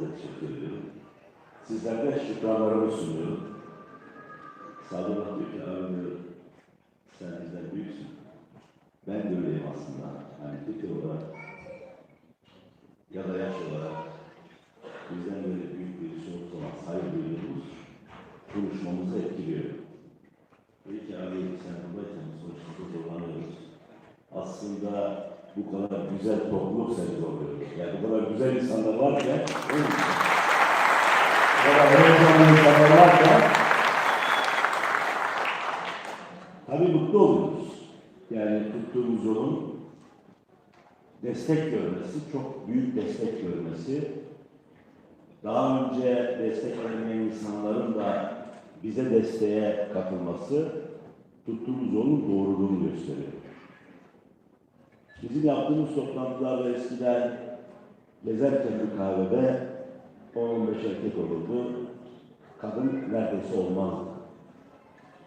teşekkür ediyorum. Sizlerden şükranlarımı sunuyorum. Sadullah diyor ki abi diyor, sen bizden büyüksün. Ben de öyleyim aslında. Yani fikir olarak ya da yaş olarak bizden böyle büyük birisi olduğu zaman saygı duyduğumuz konuşmamızı etkiliyor. Dedi ki abi sen buradayken sonuçta zorlanıyoruz. Aslında bu kadar güzel topluluk seni zorluyor. Yani bu kadar güzel insanlar varken bu kadar heyecanlı insanlar varken tabii mutlu oluyoruz. Yani tuttuğumuz yolun destek görmesi, çok büyük destek görmesi, daha önce destek vermeyen insanların da bize desteğe katılması tuttuğumuz yolun doğruluğunu gösteriyor. Bizim yaptığımız toplantılarda eskiden gezerken bir kahvede 10-15 erkek olurdu. Kadın neredeyse olmazdı.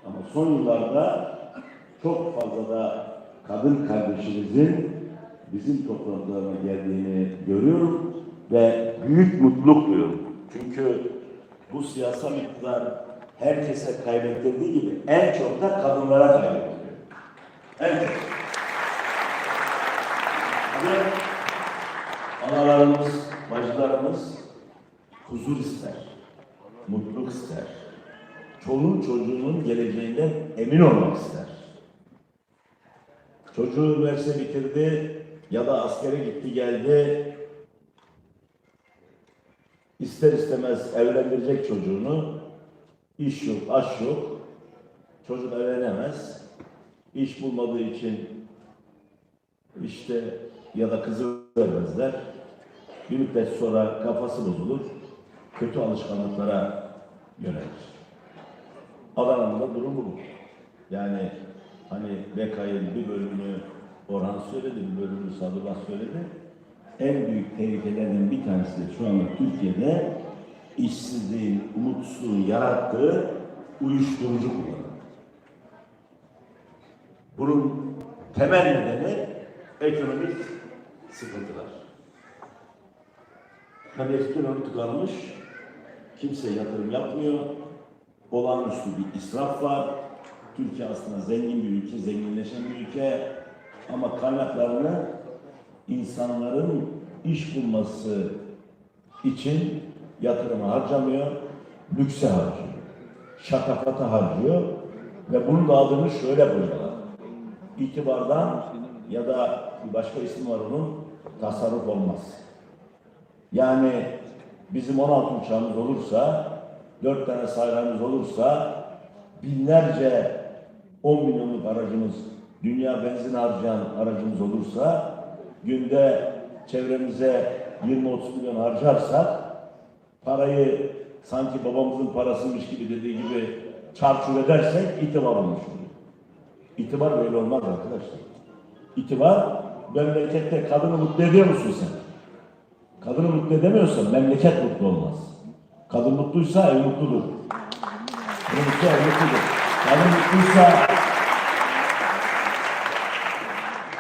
Ama son yıllarda çok fazla da kadın kardeşimizin bizim toplantılarına geldiğini görüyorum ve büyük mutluluk duyuyorum. Çünkü bu siyasal iktidar herkese kaybettirdiği gibi en çok da kadınlara kaybettiriyor. Çok. Ve analarımız, bacılarımız huzur ister, mutluluk ister. Çoluğun çocuğunun geleceğinden emin olmak ister. Çocuğu üniversite bitirdi ya da askere gitti geldi. İster istemez evlendirecek çocuğunu. İş yok, aş yok. Çocuk evlenemez. İş bulmadığı için işte ya da kızı vermezler. Bir müddet sonra kafası bozulur. Kötü alışkanlıklara yönelir. Adana'nın da durum bu. Yani hani Bekay'ın bir bölümünü Orhan söyledi, bir bölümünü Sadullah söyledi. En büyük tehlikelerden bir tanesi de şu anda Türkiye'de işsizliğin, umutsuzluğun yarattığı uyuşturucu kullanımı. Bunun temel nedeni ekonomik sıkıntılar. Hani ekonomi tıkanmış, kimse yatırım yapmıyor, olağanüstü bir israf var. Türkiye aslında zengin bir ülke, zenginleşen bir ülke ama kaynaklarını insanların iş bulması için yatırıma harcamıyor, lükse harcıyor, şatafata harcıyor ve bunun da adını şöyle koyuyorlar. İtibardan ya da başka ismi var onun, tasarruf olmaz. Yani bizim 16 uçağımız olursa, 4 tane sayramız olursa, binlerce 10 milyonluk aracımız, dünya benzin harcayan aracımız olursa, günde çevremize 20-30 milyon harcarsak, parayı sanki babamızın parasıymış gibi dediği gibi çarçur edersek itibar olmuş oluyor. İtibar böyle olmaz arkadaşlar. İtibar, memlekette kadını mutlu ediyor musun sen? Kadını mutlu edemiyorsan memleket mutlu olmaz. Kadın mutluysa ev mutludur. Kadın mutlu ev mutludur. Kadın mutluysa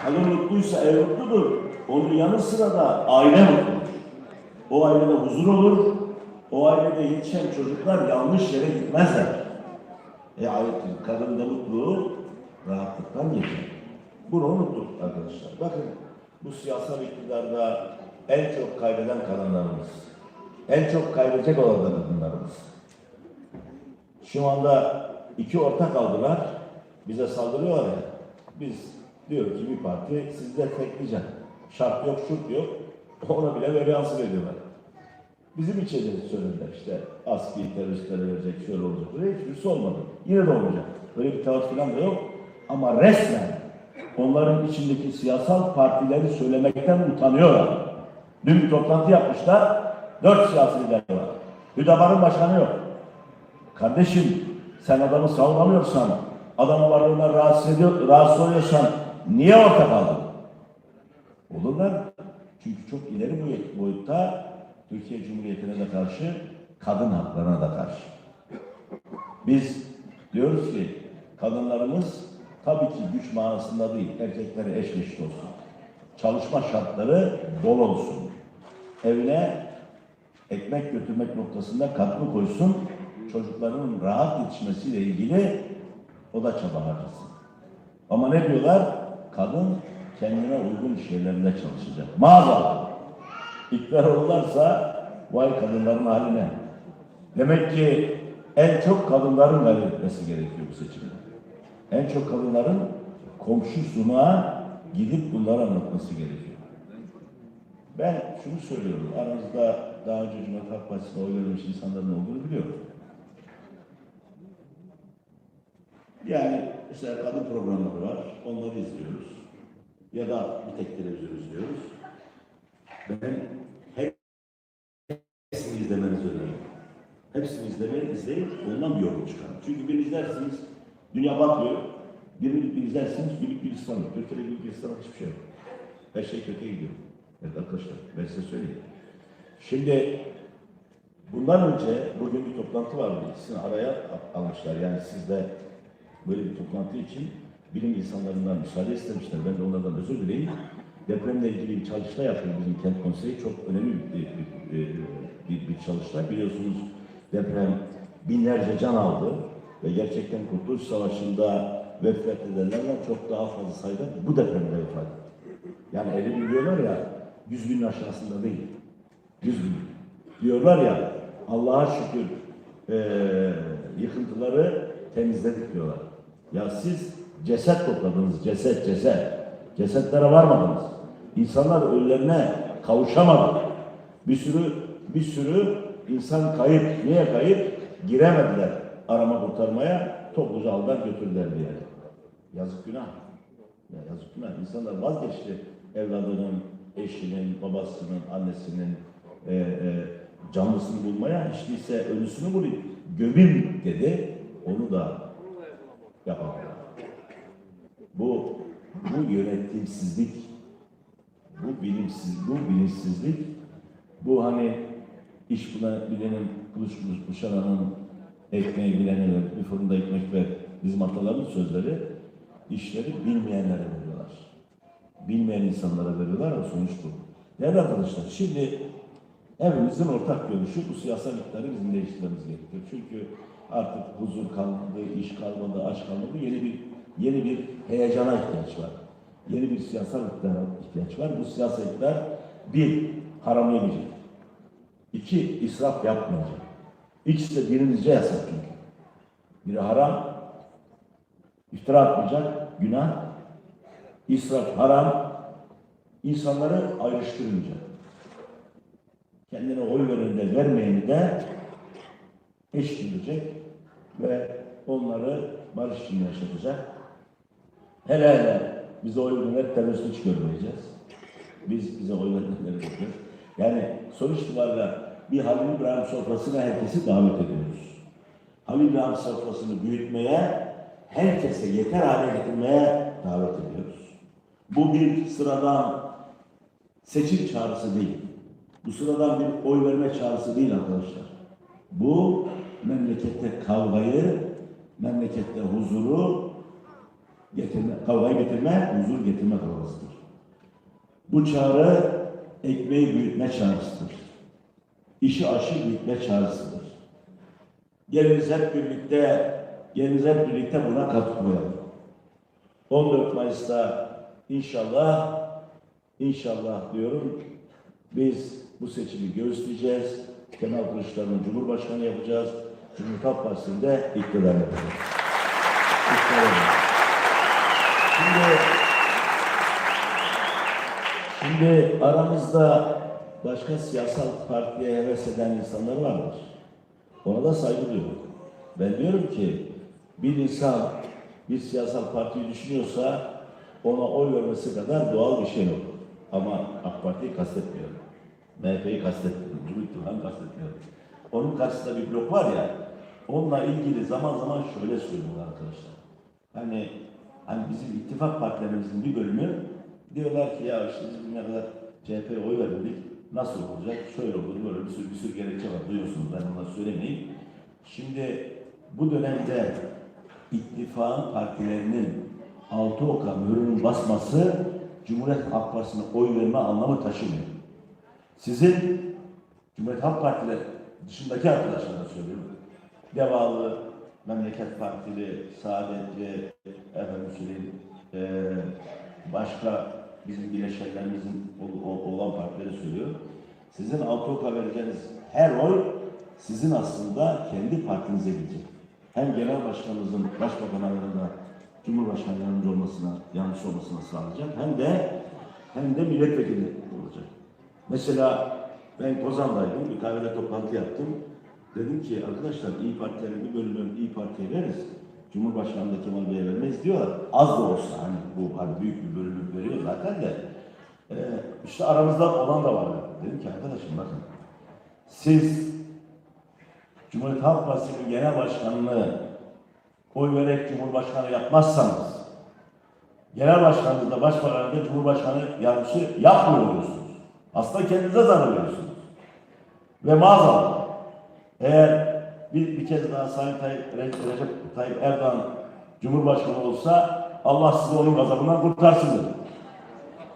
Kadın mutluysa ev mutludur. Onun yanı sıra da aile mutludur. O ailede huzur olur. O ailede yetişen çocuklar yanlış yere gitmezler. E aile kadın da mutlu, rahatlıktan geçer. Bunu unuttuk arkadaşlar. Bakın bu siyasal iktidarda en çok kaybeden kadınlarımız. En çok kaybedecek olan kadınlarımız. Şu anda iki ortak aldılar. Bize saldırıyorlar ya. Biz diyor ki bir parti sizi destekleyecek. Şart yok, şurt yok. Ona bile böyle yansır ediyorlar. Bizim içeriğimizi söylediler işte askeri teröristlere verecek, şöyle olacak. Böyle hiçbirisi olmadı. Yine de olmayacak. Böyle bir tavır falan da yok. Ama resmen onların içindeki siyasal partileri söylemekten utanıyorlar. Dün bir toplantı yapmışlar. Dört siyasi lider var. Hüdapar'ın başkanı yok. Kardeşim sen adamı savunamıyorsan, adamın varlığına rahatsız, ediyor, rahatsız oluyorsan niye ortak aldın? Olurlar. Çünkü çok ileri boyut- boyutta Türkiye Cumhuriyeti'ne de karşı, kadın haklarına da karşı. Biz diyoruz ki kadınlarımız tabii ki güç manasında değil, erkeklere eşleşit olsun. Çalışma şartları bol olsun. Evine ekmek götürmek noktasında katkı koysun, çocukların rahat yetişmesiyle ilgili o da çaba harcasın. Ama ne diyorlar? Kadın kendine uygun şeylerinde çalışacak. Maazallah. İktidar olurlarsa vay kadınların haline. Demek ki en çok kadınların galip gerekiyor bu seçimde. En çok kadınların komşusuna gidip bunları anlatması gerekiyor. Ben şunu söylüyorum, aranızda daha önce Cumhuriyet Halk Partisi'ne oy vermiş insanların olduğunu biliyorum. Yani mesela kadın programları var, onları izliyoruz. Ya da bir tek televizyon izliyoruz. Ben hepsini izlemenizi öneririm. Hepsini izlemeyi izleyip ondan bir yorum çıkarın. Çünkü bir izlersiniz, dünya bakıyor. Birini bir izlersiniz, birlik bir İslam yok. Türkiye'de birlik bir İslam hiçbir şey yok. Her şey kötüye gidiyor. Evet arkadaşlar, ben size söyleyeyim. Şimdi bundan önce bugün bir toplantı vardı. Sizin araya almışlar. Yani siz de böyle bir toplantı için bilim insanlarından müsaade istemişler. Ben de onlardan özür dileyim. Depremle ilgili bir çalışma yapıyor bizim kent konseyi. Çok önemli bir, bir, bir, bir çalışma. Biliyorsunuz deprem binlerce can aldı ve gerçekten Kurtuluş Savaşı'nda vefat edenlerden çok daha fazla sayıda bu depremde vefat etti. Yani 50 bin diyorlar ya 100 binin aşağısında değil. 100 bin. Diyorlar ya Allah'a şükür eee yıkıntıları temizledik diyorlar. Ya siz ceset topladınız, ceset, ceset. Cesetlere varmadınız. İnsanlar ölülerine kavuşamadı. Bir sürü, bir sürü insan kayıp. Niye kayıp? Giremediler arama kurtarmaya. Topluca aldılar götürdüler bir yere. Yazık günah. Ya yazık günah. İnsanlar vazgeçti evladının, eşinin, babasının, annesinin e, e, canlısını bulmaya. Hiç değilse ölüsünü bulayım. Gömüm dedi. Onu da yapamadılar. Bu, bu yönetimsizlik, bu bilimsiz, bu bilinçsizlik, bu hani iş buna bilenin, kılıç kılıç kuşananın ekmeği bilene ver, bir fırında ekmek ver. Bizim ataların sözleri, işleri bilmeyenlere veriyorlar. Bilmeyen insanlara veriyorlar ama sonuç bu. Değerli arkadaşlar, şimdi hepimizin ortak görüşü bu siyasal iktidarı bizim değiştirmemiz gerekiyor. Çünkü artık huzur kalmadı, iş kalmadı, aç kalmadı, yeni bir yeni bir heyecana ihtiyaç var. Yeni bir siyasal iktidara ihtiyaç var. Bu siyasal iktidar bir, haram. İki, israf yapmayacak. İkisi de dinimizce yasak çünkü. Biri haram, iftira atmayacak, günah. İsraf haram, insanları ayrıştırmayacak. Kendine oy vereni de vermeyeni de eşleyecek ve onları barış içinde yaşatacak. Hele hele bize oy verenler terörist hiç görmeyeceğiz. Biz bize oy göreceğiz. Yani sonuç itibariyle bir Halil İbrahim sofrasına herkesi davet ediyoruz. Halil İbrahim sofrasını büyütmeye, herkese yeter hale getirmeye davet ediyoruz. Bu bir sıradan seçim çağrısı değil. Bu sıradan bir oy verme çağrısı değil arkadaşlar. Bu memlekette kavgayı, memlekette huzuru getirme, kavgayı getirme, huzur getirme kavgasıdır. Bu çağrı ekmeği büyütme çağrısıdır. İşi aşı büyütme çağrısıdır. Geliniz hep birlikte, geliniz hep birlikte buna katkı koyalım. 14 Mayıs'ta inşallah, inşallah diyorum, biz bu seçimi göğüsleyeceğiz. Kemal Kılıçdaroğlu'nu Cumhurbaşkanı yapacağız. Cumhuriyet Halk Partisi'nde iktidar yapacağız. Yapacağız. Şimdi, şimdi aramızda başka siyasal partiye heves eden insanlar vardır. Ona da saygı duyuyorum. Ben diyorum ki bir insan bir siyasal partiyi düşünüyorsa ona oy vermesi kadar doğal bir şey yok. Ama AK Parti'yi kastetmiyorum. MHP'yi kastetmiyorum. Cumhur İttifakı'nı kastetmiyorum. Onun karşısında bir blok var ya, onunla ilgili zaman zaman şöyle söylüyorlar arkadaşlar. Hani hani bizim ittifak partilerimizin bir bölümü diyorlar ki ya işte biz bugüne kadar CHP'ye oy vermedik. Nasıl olacak? Şöyle olur, böyle bir sürü, bir sürü gerekçe var. Duyuyorsunuz ben onları söylemeyeyim. Şimdi bu dönemde ittifakın partilerinin altı oka mührünün basması Cumhuriyet Halk Partisi'ne oy verme anlamı taşımıyor. Sizin Cumhuriyet Halk Partili dışındaki arkadaşlara söylüyorum. Devalı, Memleket Partili, Saadetli, efendim söyleyeyim, eee, başka bizim bileşenlerimizin ol- ol- olan partileri söylüyor. Sizin altı oka vereceğiniz her oy sizin aslında kendi partinize gidecek. Hem genel başkanımızın başbakan adayında Cumhurbaşkanı yardımcı olmasına, yardımcısı olmasına sağlayacak. Hem de hem de milletvekili olacak. Mesela ben Kozan'daydım, bir kahvede toplantı yaptım. Dedim ki arkadaşlar İyi Partilerin bir bölümünü İyi Parti'ye veririz. Cumhurbaşkanı da Kemal Bey'e vermeyiz diyorlar. Az da olsa hani bu hani büyük bir bölümü veriyor zaten de. Ee, işte aramızda olan da var. Dedim ki arkadaşım bakın siz Cumhuriyet Halk Partisi'nin genel başkanlığı oy vererek Cumhurbaşkanı yapmazsanız genel başkanınızda başbakanınızda Cumhurbaşkanı yardımcısı yapmıyor oluyorsunuz. Aslında kendinize zarar veriyorsunuz. Ve maazallah eğer bir, bir kez daha Sayın Tayyip, Recep Tayyip Erdoğan Cumhurbaşkanı olsa Allah sizi onun gazabından kurtarsın dedi.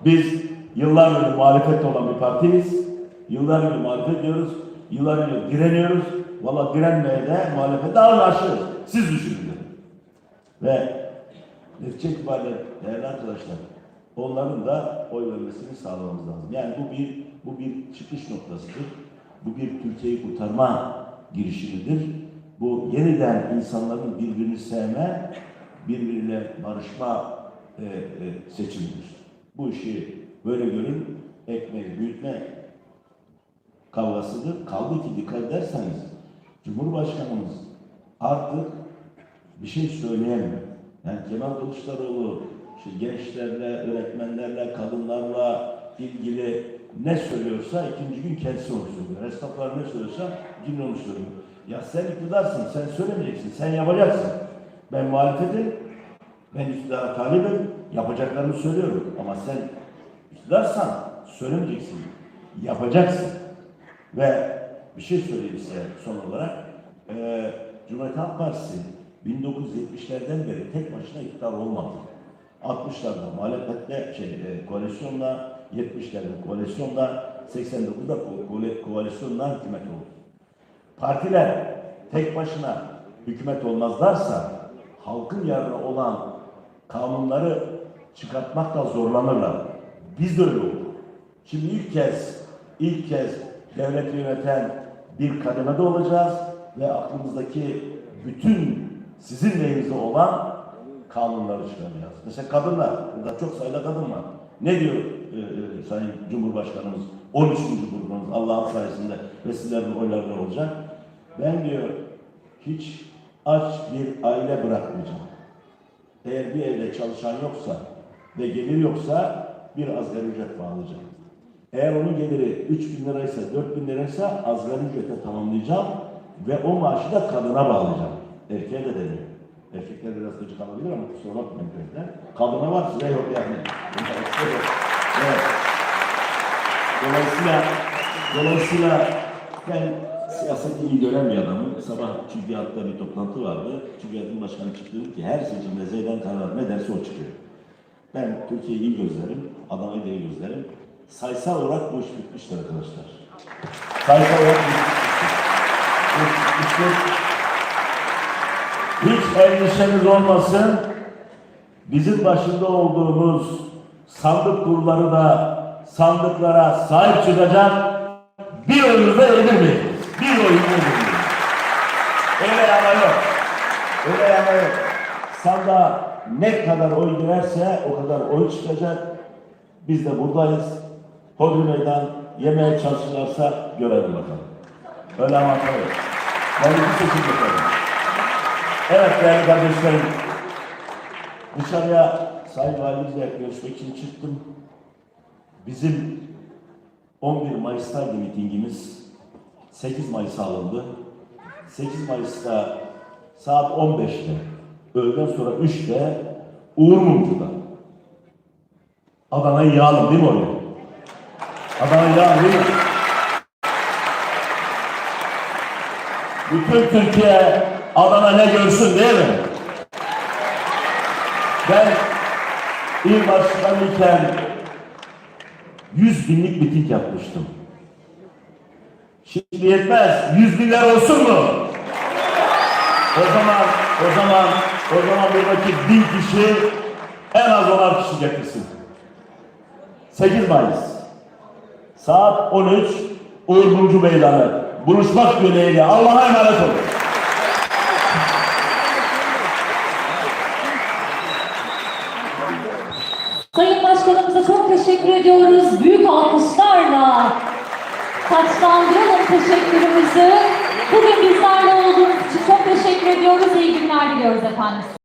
Biz yıllardır muhalefette olan bir partiyiz. Yıllardır muhalefet ediyoruz. Yıllardır direniyoruz. Valla direnmeye de muhalefete daha aşırı. Siz düşünün dedim. Ve netice itibariyle değerli arkadaşlar onların da oy vermesini sağlamamız lazım. Yani bu bir bu bir çıkış noktasıdır. Bu bir Türkiye'yi kurtarma girişimidir. Bu yeniden insanların birbirini sevme, birbiriyle barışma e, e, seçimidir. Bu işi böyle görün, ekmeği büyütme kavgasıdır. Kaldı ki dikkat ederseniz Cumhurbaşkanımız artık bir şey söyleyemiyor. Yani Kemal Kılıçdaroğlu işte gençlerle, öğretmenlerle, kadınlarla ilgili ne söylüyorsa ikinci gün kendisi onu söylüyor. Esnaflar ne söylüyorsa ikinci onu söylüyor. Ya sen iktidarsın, sen söylemeyeceksin, sen yapacaksın. Ben muhalefetim, ben iktidara talibim, yapacaklarımı söylüyorum. Ama sen iktidarsan söylemeyeceksin, yapacaksın. Ve bir şey söyleyeyim size son olarak. Ee, Cumhuriyet Halk Partisi 1970'lerden beri tek başına iktidar olmadı. 60'larda muhalefetle, şey, e, koalisyonla, 70'lerde koalisyonla, 89'da ko- ko- koalisyonla hükümet oldu. Partiler tek başına hükümet olmazlarsa halkın yararına olan kanunları çıkartmakta zorlanırlar. Biz de öyle olduk. Şimdi ilk kez, ilk kez devleti yöneten bir kademede olacağız ve aklımızdaki bütün sizin lehinize olan kanunları çıkaracağız. Mesela kadınlar, burada çok sayıda kadın var. Ne diyor e, e, Sayın Cumhurbaşkanımız, 13. Cumhurbaşkanımız Allah'ın sayesinde ve sizlerin oylarıyla olacak. Ben diyor hiç aç bir aile bırakmayacağım. Eğer bir evde çalışan yoksa ve gelir yoksa bir asgari ücret bağlayacağım. Eğer onun geliri 3 bin liraysa, 4 bin liraysa asgari ücrete tamamlayacağım ve o maaşı da kadına bağlayacağım. Erkeğe de demiyor. Erkekler biraz gıcık alabilir ama kusura bakmayın. Kadına var size yok yani. Evet. Dolayısıyla, dolayısıyla ben siyaseti iyi gören bir adamım. Sabah TÜGİAD'da bir toplantı vardı. TÜGİAD'ın başkanı çıktı ki her seçimde Zeydan karar ne derse o çıkıyor. Ben Türkiye'yi iyi gözlerim, Adana'yı da iyi gözlerim. Sayısal olarak bu iş bitmiştir arkadaşlar. Sayısal olarak bitmiştir. Hiç endişeniz olmasın. Bizim başında olduğumuz sandık kurulları da sandıklara sahip çıkacak. Bir oyunuzda edilmeyin. Bir oyunuzda edilmeyin. Öyle yana yok. Öyle yana yok. Sandığa ne kadar oy girerse o kadar oy çıkacak. Biz de buradayız. Hodri meydan yemeye çalışırlarsa görelim bakalım. Öyle avantaj yok. Ben iki seçim yaparım. Evet değerli kardeşlerim. Dışarıya Sayın Valimizle görüşmek için çıktım. Bizim 11 Mayıs'taydı mitingimiz. 8 Mayıs'a alındı. 8 Mayıs'ta saat 15'te, öğleden sonra 3'te Uğur Mumcu'da. Adana'yı yağalım değil mi oraya? Adana'yı yağalım değil mi? Bütün Türkiye Adana ne görsün değil mi? Ben il başkanıyken 100 binlik miting yapmıştım. Şimdi yetmez. Yüz binler olsun mu? O zaman, o zaman, o zaman buradaki bin kişi en az onar kişi getirsin. 8 Mayıs. Saat 13 Uğur Meydanı. Buluşmak dileğiyle. Allah'a emanet olun. Sayın Başkanımıza çok teşekkür ediyoruz. Büyük alkışlarla taçlandıralım teşekkürümüzü. Bugün bizlerle olduğunuz için çok teşekkür ediyoruz. İyi günler diliyoruz efendim.